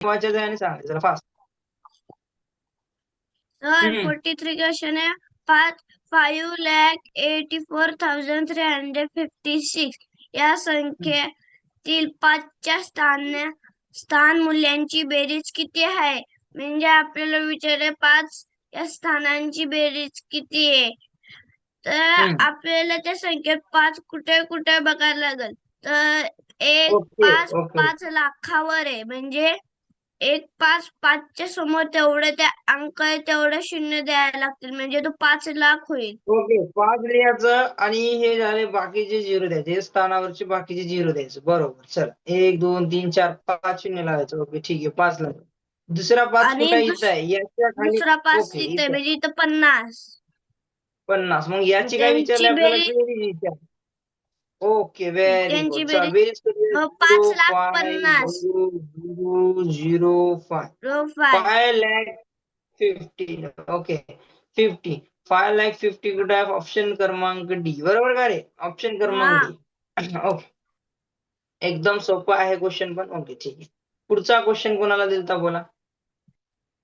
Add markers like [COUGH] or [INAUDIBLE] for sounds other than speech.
वाचायचं आणि सांगायचं जरा fast sir. Forty three question है पाच five lakh eighty four thousand three hundred fifty six या संख्येतील पाचच्या स्थान स्थान मूल्यांची बेरीज किती आहे? म्हणजे आपल्याला विचारले पाच या स्थानांची बेरीज किती आहे? तर. आपल्याला त्या संख्येत पाच कुठे कुठे बघायला लागेल? तर एक पाच पाच लाखावर आहे. म्हणजे एक पाच पाचच्या समोर तेवढे ते अंक आहे तेवढे शून्य द्यायला लागतील. म्हणजे तो पाच लाख होईल. ओके पाच लिहायचं आणि हे झाले बाकीचे झिरो द्यायचे. हे स्थानावरचे बाकीचे झिरो द्यायचे. बरोबर चल. एक दोन तीन चार पाच शून्य लावायचं. ओके ठीक आहे पाच लाव. दुसरा पाच आणि कुठे दुस- इथं आहे. याच्या खाली दुसरा पाच ओके, तिथे इथं. म्हणजे इथं पन्नास. पन्नास. मग याची काय त्यांची विचारली आपल्याला बेरीज- बेरीज विचार ओके व्हेरी त्यांची गुड बेरीज- बेरीज करूया हो, पाच Zero लाख five पन्नास. zero zero zero five. Five lakh fifty okay fifty five lakh fifty कुठे आहे? ऑप्शन क्रमांक डी बरोबर का रे? ऑप्शन क्रमांक डी ओके [COUGHS] एकदम सोपं आहे क्वेश्चन पण. ओके ठीक आहे. पुढचा क्वेश्चन कोणाला दिलता? बोला.